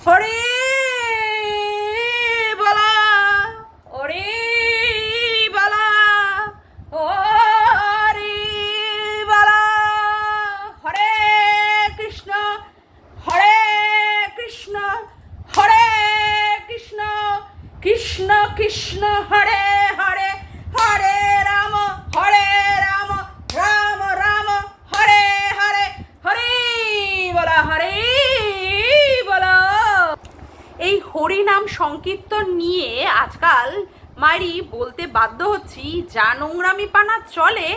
হরে বলা হরে বলা হরে বলা হরে কৃষ্ণ হরে কৃষ্ণ হরে কৃষ্ণ কৃষ্ণ কৃষ্ণ হরে হরে হরে রাম হরে রাম রাম রাম হরে হরে হরে বলা হরে বলা এই হরিনাম সংকীর্তন নিয়ে আজকাল মারি বলতে বাধ্য হচ্ছি যা নোংরামি পানা চলে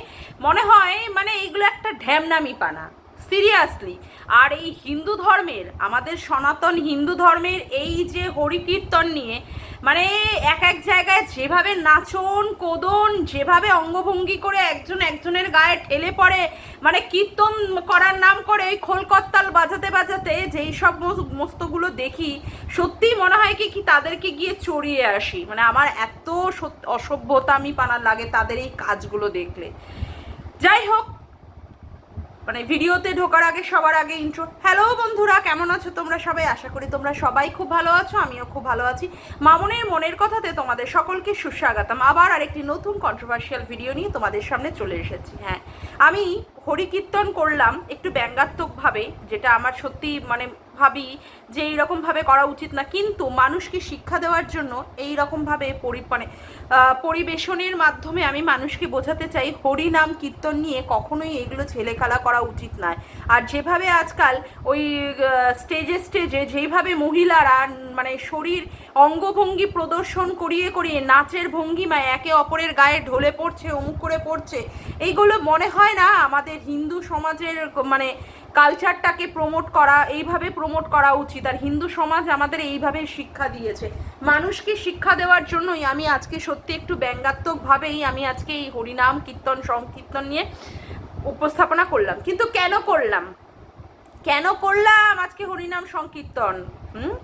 মনে হয় মানে এগুলো একটা ঢ্যামনামি পানা। সিরিয়াসলি আর এই হিন্দু ধর্মের, আমাদের সনাতন হিন্দু ধর্মের এই যে হরিকীর্তন নিয়ে মানে এক এক জায়গায় যেভাবে নাচন, কোদন, যেভাবে অঙ্গভঙ্গি করে একজন একজনের গায়ে ঠেলে পড়ে মানে কীর্তন করার নাম করে ওই খোলকত্তাল বাজাতে বাজাতে যেই সব মস্তগুলো দেখি, সত্যিই মনে হয় কি কি তাদেরকে গিয়ে চড়িয়ে আসি। মানে আমার এত অসভ্যতা আমি পানার লাগে তাদের এই কাজগুলো দেখলে। যাই হোক মানে ভিডিওতে ঢোকার আগে, সবার আগে ইন্ট্রো হ্যালো বন্ধুরা, কেমন আছো তোমরা সবাই? আশা করি তোমরা সবাই খুব ভালো আছো, আমিও খুব ভালো আছি। মামনের মনের কথাতে তোমাদের সকলকে সুস্বাগতম। আবার আরেকটি নতুন কন্ট্রোভার্সিয়াল ভিডিও নিয়ে তোমাদের সামনে চলে এসেছি। হ্যাঁ আমি হরিকীর্তন করলাম একটু ব্যঙ্গাত্মকভাবে, যেটা আমার সত্যি মানে ভাবি যে এইরকমভাবে করা উচিত না। কিন্তু মানুষকে শিক্ষা দেওয়ার জন্য এই রকমভাবে পরি মানে পরিবেশনের মাধ্যমে আমি মানুষকে বোঝাতে চাই, হরি নাম কীর্তন নিয়ে কখনোই এগুলো ছেলেখেলা করা উচিত নয় আর যেভাবে আজকাল ওই স্টেজে স্টেজে যেইভাবে মহিলারা মানে শরীর অঙ্গভঙ্গি প্রদর্শন করিয়ে করিয়ে নাচের ভঙ্গিমায় একে অপরের গায়ে ঢলে পড়ছে, অমুক করে পড়ছে, এইগুলো মনে হয় না আমাদের হিন্দু সমাজের মানে কালচারটাকে প্রমোট করা, এইভাবে প্রমোট করা উচিত। আর হিন্দু সমাজ আমাদের এইভাবে শিক্ষা দিয়েছে। মানুষকে শিক্ষা দেওয়ার জন্যই আমি আজকে সত্যি একটু ব্যঙ্গাত্মকভাবেই আমি আজকে এই হরিনাম, কীর্তন, সংকীর্তন নিয়ে উপস্থাপনা করলাম। কিন্তু কেন করলাম? কেন করলাম? আজকে হরিনাম সংকীর্তন। হুম?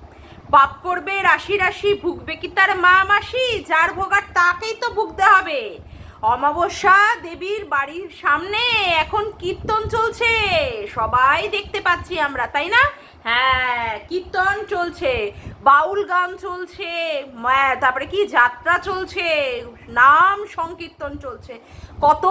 পাপ করবে, রাশি রাশি, ভুগবে কি তার মা মাসি? যার ভোগার তাকেই তো ভুগতে হবে। অমাবস্যা দেবীর বাড়ির সামনে এখন কীর্তন চলছে। সবাই দেখতে পাচ্ছি আমরা, তাই না? হ্যাঁ কীর্তন চলছে, বাউল গান চলছে তারপরে কি, যাত্রা চলছে, নাম সংকীর্তন চলছে। কত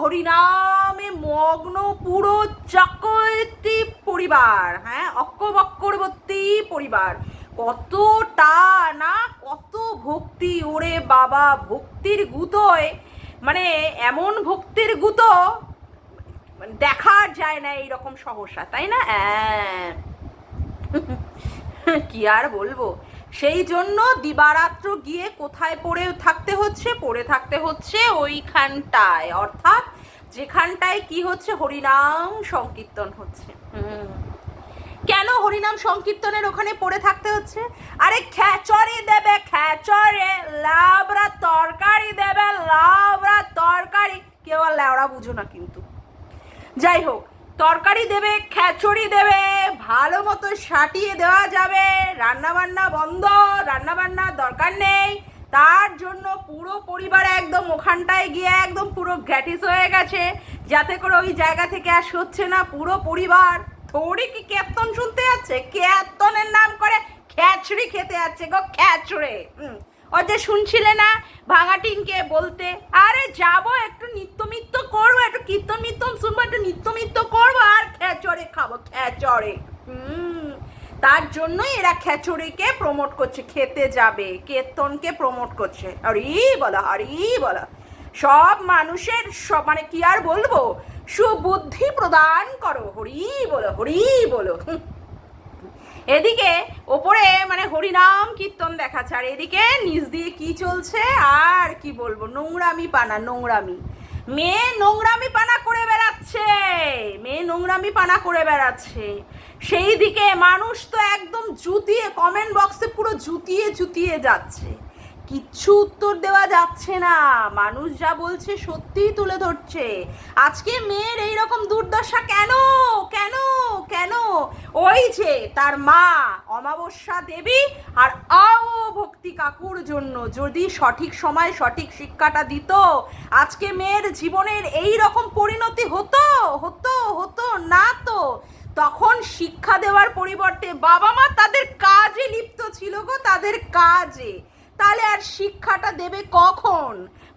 হরিনামে মগ্ন পুরো চক্রবর্তী পরিবার হ্যাঁ অক্কবক্করবর্তী পরিবার। কতটা না কত ভক্তি, ওরে বাবা, ভক্তির গুতোয়। মানে এমন ভক্তির গুতো দেখা যায় না এইরকম সহসা, তাই না? হ্যাঁ। কি আর বলব? সেই জন্য দিবারাত্র গিয়ে কোথায় পড়ে থাকতে হচ্ছে, পড়ে থাকতে হচ্ছে ওইখানটায়। অর্থাৎ যেখানটায় কি হচ্ছে, হরিনাম সংকীর্তন হচ্ছে। কেন হরিনাম সংকীর্তনের ওখানে পড়ে থাকতে হচ্ছে? আরে খ্যাচড়ি দেবে খ্যাচড়ে লাবড়া তরকারি দেবে, লাবড়া তরকারি। কেউ আর ল্যাওড়া বুঝো না কিন্তু। যাই হোক তরকারি দেবে খ্যাচড়ি দেবে, ভালো মতো সাটিয়ে দেওয়া যাবে। রান্নাবান্না বন্ধ রান্নাবান্নার দরকার নেই। তার জন্য পুরো পরিবার একদম ওখানটায় গিয়ে একদম পুরো গ্যাটিস হয়ে গেছে। যাতে করে ওই জায়গা থেকে আর হচ্ছে না পুরো পরিবার। থোড়ি কি ক্যাপ্তন শুনতে যাচ্ছে? ক্যাপ্তনের নাম করে খ্যাচড়ি খেতে যাচ্ছে গো খ্যাচড়ে হুম। ও যে শুনছিলে না ভাঙাটিনকে বলতে? আরে যাব, একটু নিত্য মিত্য করব, একটু কীর্তন মিত্তন শুনব, একটু নিত্য মিত্য করব, আর খেচড়ে খাব, খেচড়ে। হুম, তার জন্যই এরা খেচড়িকে প্রমোট করছে, খেতে যাবে, কীর্তনকে প্রমোট করছে। হরি বলো হরি বলা। সব মানুষের সব মানে কি আর বলব? সুবুদ্ধি প্রদান করো, হরি বলো হরি বলো। হুম। এদিকে ওপরে মানে হরিনাম কীর্তন দেখাচ্ছে, আর এদিকে নিচ দিয়ে কি চলছে আর কি বলব, নোংরামি পানা, নোংরামি। মেয়ে নোংরামি পানা করে বেড়াচ্ছে, মেয়ে নোংরামি পানা করে বেড়াচ্ছে। সেই দিকে মানুষ তো একদম জুতিয়ে কমেন্ট বক্সে পুরো জুতিয়ে জুতিয়ে যাচ্ছে। কিচ্ছু উত্তর দেওয়া যাচ্ছে না। মানুষ যা বলছে সত্যিই তুলে ধরছে। আজকে মেয়ের এই রকম দুর্দশা কেন? কেন? কেন? ওই যে তার মা, অমাবস্যা দেবী আর আও ভক্তি কাকুর জন্য যদি সঠিক সময় সঠিক শিক্ষাটা দিত, আজকে মেয়ের জীবনের এই রকম পরিণতি হতো হতো হতো না তো। তখন শিক্ষা দেওয়ার পরিবর্তে বাবা মা তাদের কাজে লিপ্ত ছিল গো, তাদের কাজে। তাহলে আর শিক্ষাটা দেবে কখন?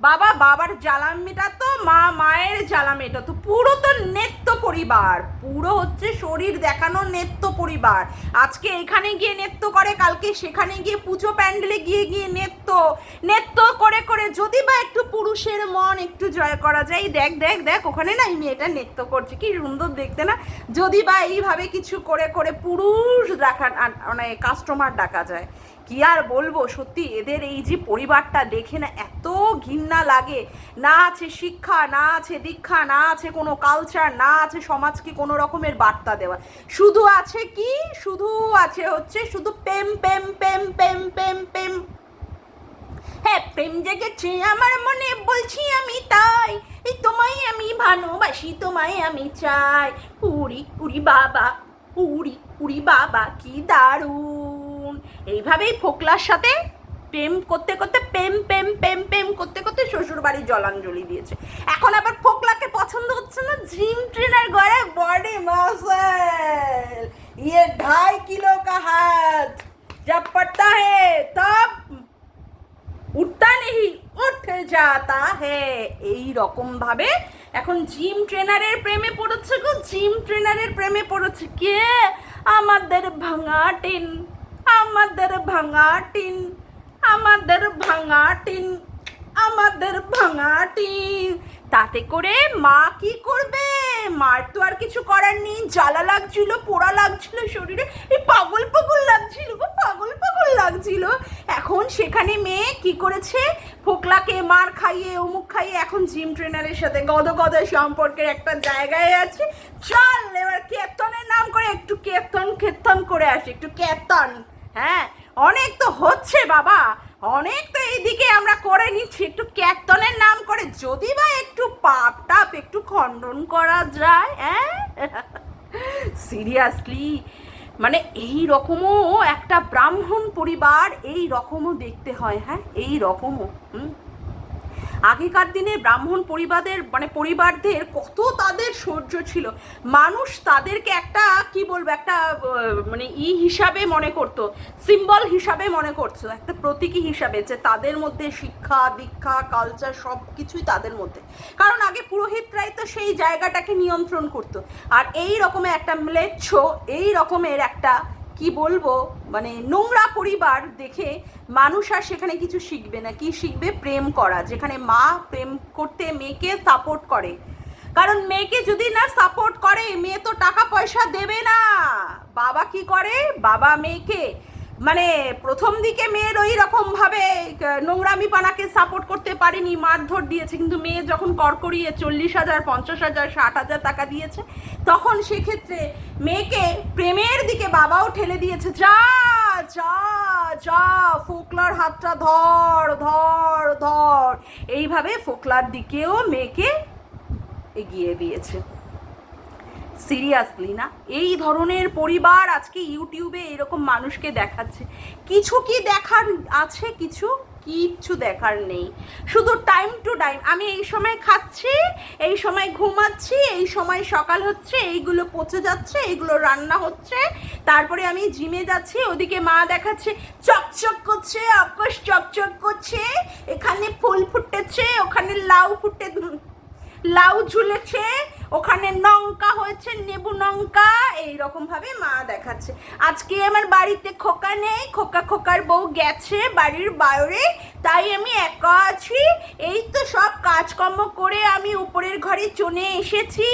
বাবা, বাবার জ্বালাম মেটাতো মা মায়ের জ্বালা মেটাতো পুরো তো নেত্য পরিবার। পুরো হচ্ছে শরীর দেখানো নেত্য পরিবার। আজকে এখানে গিয়ে নেত্য করে, কালকে সেখানে গিয়ে পুজো প্যান্ডেলে গিয়ে গিয়ে নেত্য। নেত্য করে করে যদি বা একটু পুরুষের মন একটু জয় করা যায়। দেখ দেখ দেখ, ওখানে না এই মেয়েটা নৃত্য করছে, কি সুন্দর দেখতে না? যদি বা এইভাবে কিছু করে করে পুরুষ দেখা মানে কাস্টমার ডাকা যায়। কি আর বলব? সত্যি এদের এই যে পরিবারটা দেখে না এত ঘৃণা লাগে। না আছে শিক্ষা, না আছে দীক্ষা, না আছে কোনো কালচার না আছে সমাজকে কোনো রকমের বার্তা দেওয়া। শুধু আছে কি? শুধু আছে হচ্ছে শুধু প্রেম প্রেম প্রেম প্রেম প্রেম প্রেম। হ্যাঁ প্রেম জেগেছে আমার মনে, বলছি আমি তাই। এই তোমায় আমি ভালোবাসি, তোমায় আমি চাই। উড়ি উড়ি বাবা, উড়ি উড়ি বাবা, কি দারুণ। এইভাবেই ফোকলার সাথে প্রেম করতে করতে প্রেম প্রেম প্রেম প্রেম করতে করতে শ্বশুর বাড়ি জলাঞ্জলি দিয়েছে এখন আবার ফোকলাকে পছন্দ হচ্ছে না জিম ট্রেনার ঘরে বডি মাসেল ये ढाई किलो का हाथ जब पड़ता है तब উঠতা নেই উঠ যাতা হে এই রকম ভাবে এখন জিম ট্রেনারের প্রেমে পড়েছে গো জিম ট্রেনারের প্রেমে পড়েছে কে আমাদের ভাঙা টিন আমাদের ভাঙা টিন, আমাদের ভাঙা টিন, আমাদের ভাঙা টিন। তাতে করে মা কি করবে? মার তো আর কিছু করার নেই। জ্বালা লাগছিল, পোড়া লাগছিল শরীরে। এই পাগল পাগল লাগছিল পাগল পাগল লাগছিল। এখন সেখানে মেয়ে কি করেছে? ফোকলাকে মার খাইয়ে, অমুক খাইয়ে এখন জিম ট্রেনারের সাথে গদ গদ সম্পর্কের একটা জায়গায় আছে। চল এবার কেতনের নাম করে একটু কেতন কেতন করে আসি, একটু কেতন। হ্যাঁ অনেক তো হচ্ছে বাবা। অনেক তো এইদিকে আমরা করে নিচ্ছি। একটু কীর্তনের নাম করে যদি বা একটু পাপ টাপ একটু খণ্ডন করা যায় হ্যাঁ? সিরিয়াসলি মানে এই রকমও একটা ব্রাহ্মণ পরিবার, এই রকমও দেখতে হয় হ্যাঁ? এই রকমও, হুম? আগেকার দিনে ব্রাহ্মণ পরিবারের মানে পরিবারদের কত তাদের সহ্য ছিল। মানুষ তাদেরকে একটা, কি বলব, একটা মানে ই হিসাবে মনে করতো সিম্বল হিসাবে মনে করতো, একটা প্রতীকী হিসাবে যে তাদের মধ্যে শিক্ষা, দীক্ষা কালচার সব কিছুই তাদের মধ্যে। কারণ আগে পুরোহিতরাই তো সেই জায়গাটাকে নিয়ন্ত্রণ করতো। আর এই রকমের একটা ম্লেচ্ছ, এই রকমের একটা কি বলব? মানে নোংরা পরিবার দেখে মানুষ আর সেখানে কিছু শিখবে না। কি শিখবে? প্রেম করা, যেখানে মা প্রেম করতে মেয়েকে সাপোর্ট করে। কারণ মেয়েকে যদি না সাপোর্ট করে, মেয়ে তো টাকা পয়সা দেবে না। বাবা কি করে? বাবা মেয়েকে মানে প্রথম দিকে মেয়ের ওই রকম ভাবে নোংরামি পানাকে সাপোর্ট করতে পারেনি, মারধর দিয়েছে। কিন্তু মেয়ে যখন কড়কড়িয়ে চল্লিশ হাজার, পঞ্চাশ হাজার, ষাট হাজার টাকা দিয়েছে, তখন সেক্ষেত্রে মেয়েকে প্রেমের দিকে বাবাও ঠেলে দিয়েছে। যা যা যা, ফোকলার হাতটা ধর ধর ধর। এইভাবে ফোকলার দিকেও মেয়েকে এগিয়ে দিয়েছে। সিরিয়াসলি না? এই ধরনের পরিবার আজকে ইউটিউবে এরকম মানুষকে দেখাচ্ছে। কিছু কি দেখার আছে? কিছু? কিচ্ছু দেখার নেই। শুধু টাইম টু টাইম আমি এই সময় খাচ্ছি, এই সময় ঘুমাচ্ছি, এই সময় সকাল হচ্ছে, এইগুলো পচে যাচ্ছে, এইগুলো রান্না হচ্ছে। তারপরে আমি জিমে যাচ্ছি, ওদিকে মা দেখাচ্ছে, চকচক করছে আকাশ চকচক করছে, এখানে ফুল ফুটেছে, ওখানে লাউ ফুটে লাউ ঝুলেছে, ওখানে লঙ্কা হয়েছে, নেবু লঙ্কা এইরকম ভাবে মা দেখাচ্ছে। আজকে আমার বাড়িতে খোকা নেই, খোকা খোকার বউ গেছে বাড়ির বাইরে, তাই আমি একা আছি। এই তো সব কাজকর্ম করে আমি উপরের ঘরে চলে এসেছি।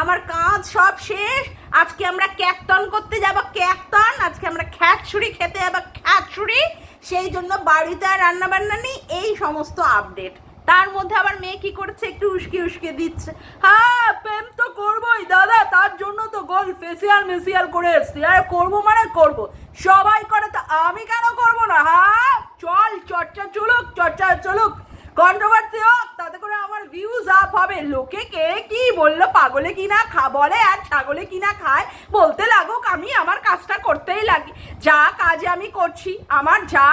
আমার কাজ সব শেষ। আজকে আমরা ক্যাকতন করতে যাব ক্যাকতন আজকে আমরা খ্যাচুড়ি খেতে যাব খ্যাচুড়ি সেই জন্য বাড়িতে আর রান্না বান্না নেই, এই সমস্ত আপডেট তার মধ্যে আবার মেয়ে কি করছে? একটু উস্কে উস্কে দিচ্ছে। হ্যাঁ প্রেম তো করবোই দাদা, তার জন্য তো গোল ফেসিয়াল মেসিয়াল করে এসছি। আর করব মানে করব। সবাই করে তো, আমি কেন করব না? হ্যাঁ? চল, চর্চা চলুক চর্চা চলুক। কন্ট্রোভার্সি হোক, তাতে করে আমার ভিউজ আপ হবে। লোকে কে কি বলল, পাগলে কি না খা, বলে আর ছাগলে কি না খায়, বলতে লাগুক আমি আমার কাজটা করতেই লাগি। যা কাজে আমি করছি, আমার যা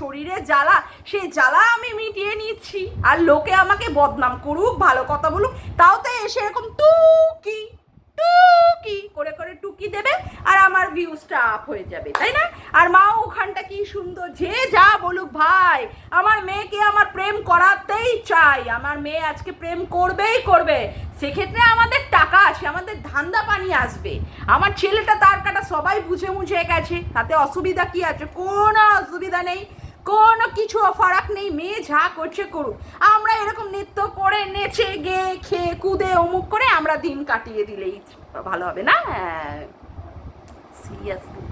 শরীরে জ্বালা সেই জ্বালা আমি মিটিয়ে নিচ্ছি। আর লোকে আমাকে বদনাম করুক, ভালো কথা বলুক, তাও তো এসে এরকম টুকি। টুকি, করে করে টুকি দেবে আর আমার ভিউজটা আপ হয়ে যাবে, তাই না? আর মা ওখানটা কি সুন্দর, যে যা বলুক ভাই, আমার মেয়েকে আমার প্রেম করাতেই চাই, আমার মেয়ে আজকে প্রেম করবেই করবে, সেক্ষেত্রে আমাদের টাকা আসে, আমাদের ধান্দা পানি আসবে, আমার ছেলেটা তার কাটা সবাই বুঝে মুঝে গেছে, তাতে অসুবিধা কি আছে? কোনো অসুবিধা নেই কোনো কিছু ফারাক নেই, মেয়ে যা করছে করুক। আমরা এরকম নৃত্য করে নেচে গে খেয়ে, কুদে, অমুক করে আমরা দিন কাটিয়ে দিলেই ভালো হবে না? হ্যাঁ সিরিয়াসলি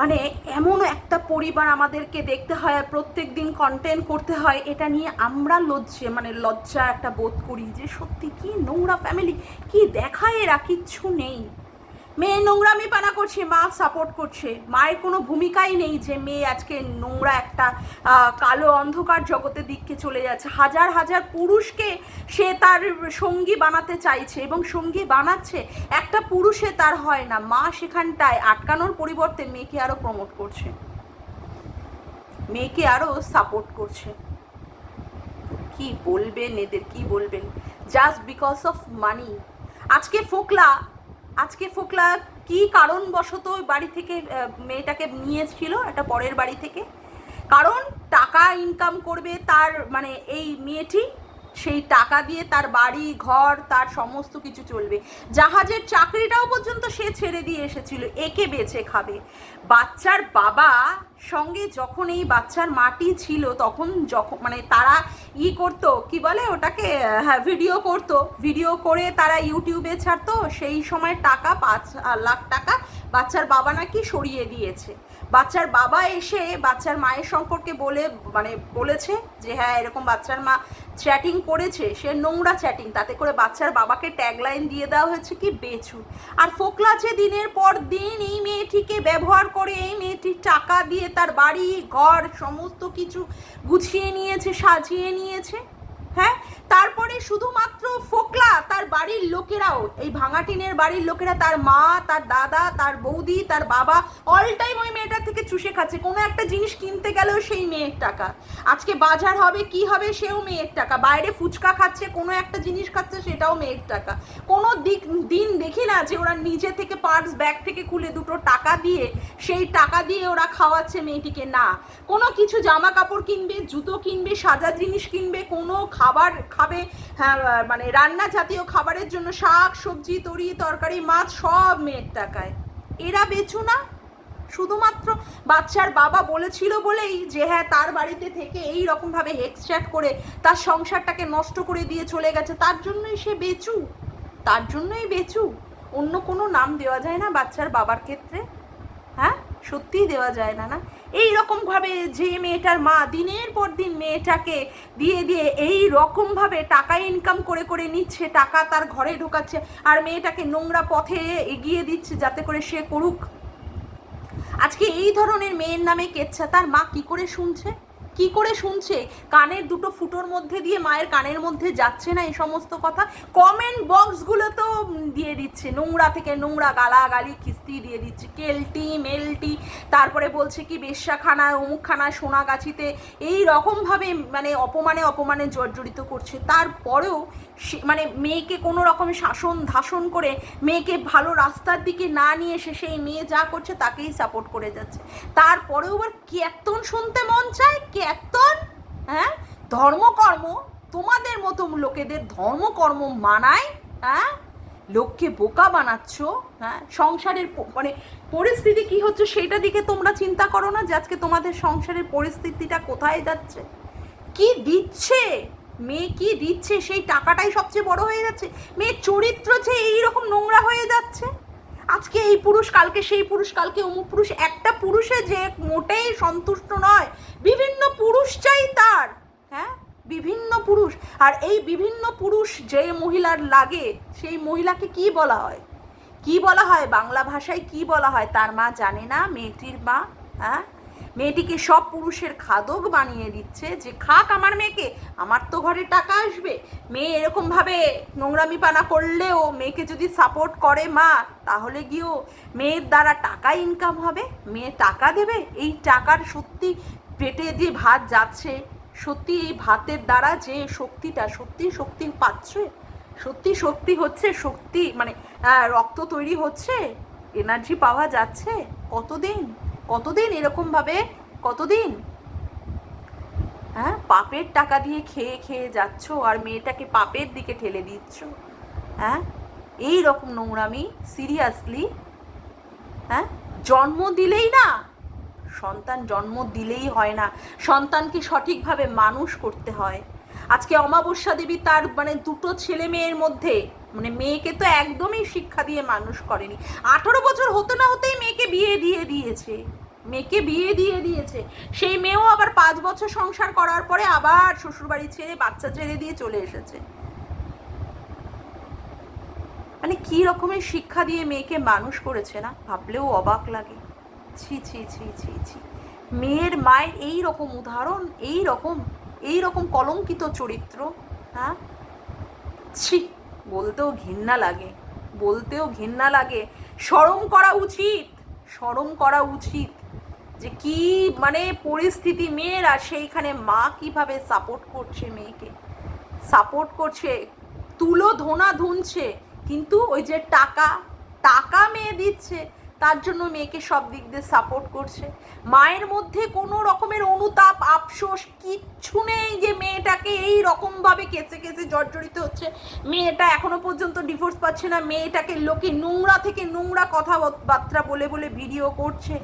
মানে এমন একটা পরিবার আমাদেরকে দেখতে হয়, প্রত্যেক দিন কন্টেন্ট করতে হয়, এটা নিয়ে আমরা লজ্জে মানে লজ্জা একটা বোধ করি যে সত্যি কি নোংরা ফ্যামিলি কি দেখায় এরা, কিচ্ছু নেই। মেয়ে নোংরামি পানা করছে মা সাপোর্ট করছে। মায়ের কোনো ভূমিকাই নেই যে মেয়ে আজকে নোংরা একটা কালো অন্ধকার জগতের দিককে চলে যাচ্ছে। হাজার হাজার পুরুষকে সে তার সঙ্গী বানাতে চাইছে এবং সঙ্গী বানাচ্ছে, একটা পুরুষে তার হয় না। মা সেখানটায় আটকানোর পরিবর্তে মেয়েকে আরও প্রমোট করছে। মেয়েকে আরও সাপোর্ট করছে। কি বলবেন এদের, কি বলবেন? জাস্ট বিকজ অফ মানি আজকে ফোকলা আজকে ফোকলা কি কারণবশত বাড়ি থেকে মেয়েটাকে নিয়েছিল একটা পরের বাড়ি থেকে? কারণ টাকা ইনকাম করবে তার মানে এই মেয়েটি সেই টাকা দিয়ে তার বাড়ি, ঘর, তার সমস্ত কিছু চলবে। জাহাজের চাকরিটাও পর্যন্ত সে ছেড়ে দিয়ে এসেছিল। একে বেছে খাবে। বাচ্চার বাবা সঙ্গে যখন এই বাচ্চার মাটি ছিল, তখন যখন মানে তারা ই করতো, কি বলে ওটাকে? হ্যাঁ ভিডিও করতো। ভিডিও করে তারা ইউটিউবে ছাড়তো। সেই সময় টাকা পাঁচ লাখ টাকা বাচ্চার বাবা নাকি সরিয়ে দিয়েছে। বাচ্চার বাবা এসে বাচ্চার মায়ের সম্পর্কে বলে মানে বলেছে যে হ্যাঁ এরকম বাচ্চার মা চ্যাটিং করেছে, সে নোংরা চ্যাটিং তাতে করে বাচ্চার বাবাকে ট্যাগলাইন দিয়ে দেওয়া হয়েছে কি বেচু আর ফোকলা যে দিনের পর দিন এই মেয়েটিকে ব্যবহার করে, এই মেয়েটির টাকা দিয়ে তার বাড়ি, ঘর, সমস্ত কিছু গুছিয়ে নিয়েছে, সাজিয়ে নিয়েছে হ্যাঁ তারপরে শুধুমাত্র ফোকলা, তার বাড়ির লোকেরাও, এই ভাঙাটিনের বাড়ির লোকেরা, তার মা, তার দাদা, তার বৌদি, তার বাবা অল টাইম ওই মেয়েটার থেকে চুষে খাচ্ছে। কোনো একটা জিনিস কিনতে গেলেও সেই মেয়ের টাকা। আজকে বাজার হবে, কি হবে, সেও মেয়ের টাকা। বাইরে ফুচকা খাচ্ছে, কোনো একটা জিনিস খাচ্ছে, সেটাও মেয়ের টাকা। কোনো দিক, দিন দেখি না যে ওরা নিজে থেকে পার্স ব্যাগ থেকে খুলে দুটো টাকা দিয়ে, সেই টাকা দিয়ে ওরা খাওয়াচ্ছে মেয়েটিকে। না। কোনো কিছু জামা কাপড় কিনবে, জুতো কিনবে, সাজা জিনিস কিনবে, কোনো খাবার খাবে হ্যাঁ মানে রান্না জাতীয় খাবারের জন্য শাক, সবজি, তরি, তরকারি, মাছ সব মেয়ের টাকায়। এরা বেচু না। শুধুমাত্র বাচ্চার বাবা বলেছিল বলেই যে হ্যাঁ তার বাড়িতে থেকে এই রকমভাবে হেক্সচ্যাট করে তার সংসারটাকে নষ্ট করে দিয়ে চলে গেছে। তার জন্যই সে বেচু। তার জন্যই বেচু। অন্য কোনো নাম দেওয়া যায় না বাচ্চার বাবার ক্ষেত্রে। হ্যাঁ সত্যিই দেওয়া যায় না না। এই রকমভাবে যে মেয়েটার মা দিনের পর দিন মেয়েটাকে দিয়ে দিয়ে এই রকমভাবে টাকা ইনকাম করে করে নিচ্ছে, টাকা তার ঘরে ঢোকাচ্ছে আর মেয়েটাকে নোংরা পথে এগিয়ে দিচ্ছে যাতে করে সে করুক। আজকে এই ধরনের মেয়ের নামে কেচ্ছা, তার মা কি করে শুনছে? কি করে শুনছে? কানের দুটো ফুটোর মধ্যে দিয়ে মায়ের কানের মধ্যে যাচ্ছে না এই সমস্ত কথা? কমেন্ট বক্সগুলো তো দিয়ে দিচ্ছে। নোংরা থেকে নোংরা গালাগালি, খিস্তি দিয়ে দিচ্ছে। কেলটি, মেলটি, তারপরে বলছে কি বেশ্যাখানায় অমুকখানায় সোনাগাছিতে এই রকমভাবে মানে অপমানে অপমানে জর্জরিত করছে। তারপরেও সে- মানে মেয়েকে কোনো রকম শাসন ধাসন করে মেয়েকে ভালো রাস্তার দিকে না নিয়ে এসে সেই মেয়ে যা করছে তাকেই সাপোর্ট করে যাচ্ছে। তারপরেও আবার কীর্তন শুনতে মন চায়? কীর্তন হ্যাঁ? ধর্মকর্ম, তোমাদের মতো লোকেদের ধর্মকর্ম মানায় হ্যাঁ? লোককে বোকা বানাচ্ছ হ্যাঁ? সংসারের মানে পরিস্থিতি কি হচ্ছে সেটা দিকে তোমরা চিন্তা করো না যে আজকে তোমাদের সংসারের পরিস্থিতিটা কোথায় যাচ্ছে। কি দিচ্ছে? মেয়ে কি দিচ্ছে? সেই টাকাটাই সবচেয়ে বড় হয়ে যাচ্ছে। মেয়ের চরিত্র যে এইরকম নোংরা হয়ে যাচ্ছে। আজকে এই পুরুষ, কালকে সেই পুরুষ, কালকে অমুক পুরুষ, একটা পুরুষে যে মোটেই সন্তুষ্ট নয়, বিভিন্ন পুরুষ চাই তার হ্যাঁ? বিভিন্ন পুরুষ। আর এই বিভিন্ন পুরুষ যে মহিলার লাগে, সেই মহিলাকে কি বলা হয়? কি বলা হয়? বাংলা ভাষায় কি বলা হয়? তার মা জানে না, মেয়েটির মা হ্যাঁ? মেয়েটিকে সব পুরুষের খাদক বানিয়ে দিচ্ছে যে, খাক আমার মেয়েকে, আমার তো ঘরে টাকা আসবে। মেয়ে এরকমভাবে নোংরামি পানা করলেও মেয়েকে যদি সাপোর্ট করে মা, তাহলে গিয়েও মেয়ের দ্বারা টাকা ইনকাম হবে, মেয়ে টাকা দেবে। এই টাকার সত্যি পেটে যে ভাত যাচ্ছে, সত্যি এই ভাতের দ্বারা যে শক্তিটা সত্যি শক্তি পাচ্ছে, সত্যি শক্তি হচ্ছে, শক্তি মানে রক্ত তৈরি হচ্ছে এনার্জি পাওয়া যাচ্ছে। কতদিন? কতদিন এরকমভাবে? কতদিন? হ্যাঁ পাপের টাকা দিয়ে খেয়ে খেয়ে যাচ্ছ আর মেয়েটাকে পাপের দিকে ঠেলে দিচ্ছ। হ্যাঁ এই রকম নোংরামি, সিরিয়াসলি। হ্যাঁ জন্ম দিলেই না। সন্তান জন্ম দিলেই হয় না। সন্তানকে সঠিকভাবে মানুষ করতে হয়। আজকে অমাবস্যা দেবী তার মানে দুটো ছেলে মেয়ের মধ্যে মানে মেয়েকে তো একদমই শিক্ষা দিয়ে মানুষ করেনি। আঠারো বছর হতে না হতেই মেয়েকে বিয়ে দিয়ে দিয়েছে। মেয়েকে বিয়ে দিয়ে দিয়েছে। সেই মেয়েও আবার পাঁচ বছর সংসার করার পরে আবার শ্বশুরবাড়ি ছেড়ে বাচ্চা ছেড়ে দিয়ে চলে এসেছে। মানে কি রকমের শিক্ষা দিয়ে মেয়েকে মানুষ করেছে না? ভাবলেও অবাক লাগে। ছি ছি ছি ছি ছি। মেয়ের মায়ের এই রকম উদাহরণ, এই রকম এই রকম কলঙ্কিত চরিত্র হ্যাঁ? ছি। বলতেও ঘৃণা লাগে, বলতেও ঘৃণা লাগে। সরম করা উচিত সরম করা উচিত যে কি মানে পরিস্থিতি মেয়েরা সেইখানে মা কীভাবে সাপোর্ট করছে মেয়েকে। সাপোর্ট করছে, তুলো ধোনা ধুনছে, কিন্তু ওই যে টাকা টাকা মেয়ে দিচ্ছে তার জন্য মেয়েকে সব দিক দিয়ে সাপোর্ট করছে। মায়ের মধ্যে কোনো রকমের অনুতাপ, আফসোস কিচ্ছু নেই যে মেয়েটাকে এই রকমভাবে কেচে কেচে জর্জরিত হচ্ছে। মেয়েটা এখনও পর্যন্ত ডিভোর্স পাচ্ছে না। মেয়েটাকে লোকে নোংরা থেকে নোংরা কথাবার্তা বলে বলে ভিডিও করছে।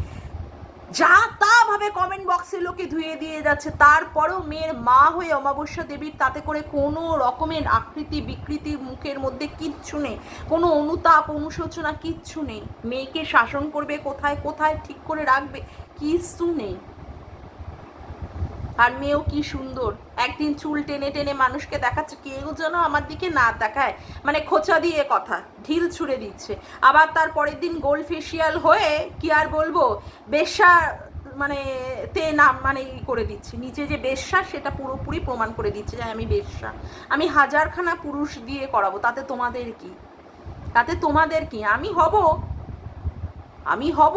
যা তা ভাবে কমেন্ট বক্সে লোকে ধুয়ে দিয়ে যাচ্ছে। তারপরও মেয়ের মা হয়ে অমাবস্যা দেবীর তাতে করে কোনো রকমের আকৃতি বিকৃতি মুখের মধ্যে কিচ্ছু নেই। কোনো অনুতাপ, অনুশোচনা কিচ্ছু নেই। মেয়েকে শাসন করবে কোথায় কোথায় ঠিক করে রাখবে কিচ্ছু নেই। আর মেয়েও কি সুন্দর। একদিন চুল টেনে টেনে মানুষকে দেখাচ্ছে, কেউ যেন আমার দিকে না দেখায় মানে খোঁচা দিয়ে কথা, ঢিল ছুঁড়ে দিচ্ছে। আবার তার পরের দিন গোল ফেসিয়াল হয়ে কি আর বলব, বেশ্যা মানে তে নাম মানে ই করে দিচ্ছে। নিচে যে বেশ্যা, সেটা পুরোপুরি প্রমাণ করে দিচ্ছে যে আমি বেশ্যা। আমি হাজারখানা পুরুষ দিয়ে করাবো, তাতে তোমাদের কি? তাতে তোমাদের কি? আমি হব। আমি হব।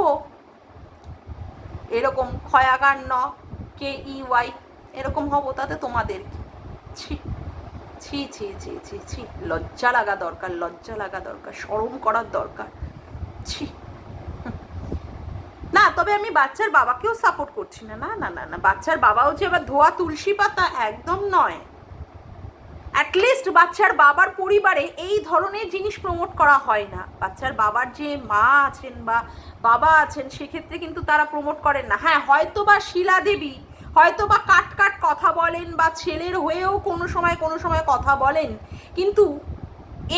এরকম ক্ষয়াগার ন, কে ই ওয়াই এরকম হব তাতে তোমাদের ছি ছি ছি ছি ছি ছি, লজ্জা লাগা দরকার, লজ্জা লাগা দরকার, শরম করার দরকার। ছি। না, তবে আমি বাচ্চার বাবাকেও সাপোর্ট করছি না না না না না, বাচ্চার বাবাও যে আবার ধোয়া, তুলসী পাতা একদম নয়। অ্যাটলিস্ট বাচ্চার বাবার পরিবারে এই ধরনের জিনিস প্রমোট করা হয় না। বাচ্চার বাবার যে মা আছেন বা বাবা আছেন, সেক্ষেত্রে কিন্তু তারা প্রমোট করেন না। হ্যাঁ হয়তো বা শিলা দেবী হয়তো বা কাট কাট কথা বলেন বা ছেলের হয়েও কোনো সময় কোনো সময় কথা বলেন। কিন্তু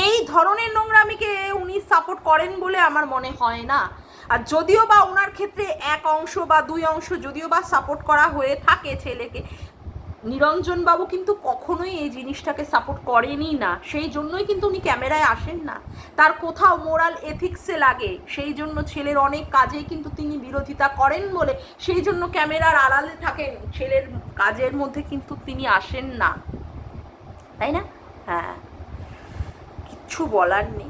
এই ধরনের নোংরামিকে উনি সাপোর্ট করেন বলে আমার মনে হয় না। আর যদিও বা ওনার ক্ষেত্রে এক অংশ বা দুই অংশ যদিও বা সাপোর্ট করা হয়ে থাকে ছেলেকে নিরঞ্জন বাবু কিন্তু কখনোই এই জিনিসটাকে সাপোর্ট করেনই না। সেই জন্যই কিন্তু উনি ক্যামেরায় আসেন না। তার কোথাও মোরাল এথিক্সে লাগে। সেই জন্য ছেলের অনেক কাজেই কিন্তু তিনি বিরোধিতা করেন বলে সেই জন্য ক্যামেরার আড়ালে থাকেন। ছেলের কাজের মধ্যে কিন্তু তিনি আসেন না। তাই না? হ্যাঁ। কিচ্ছু বলার নেই।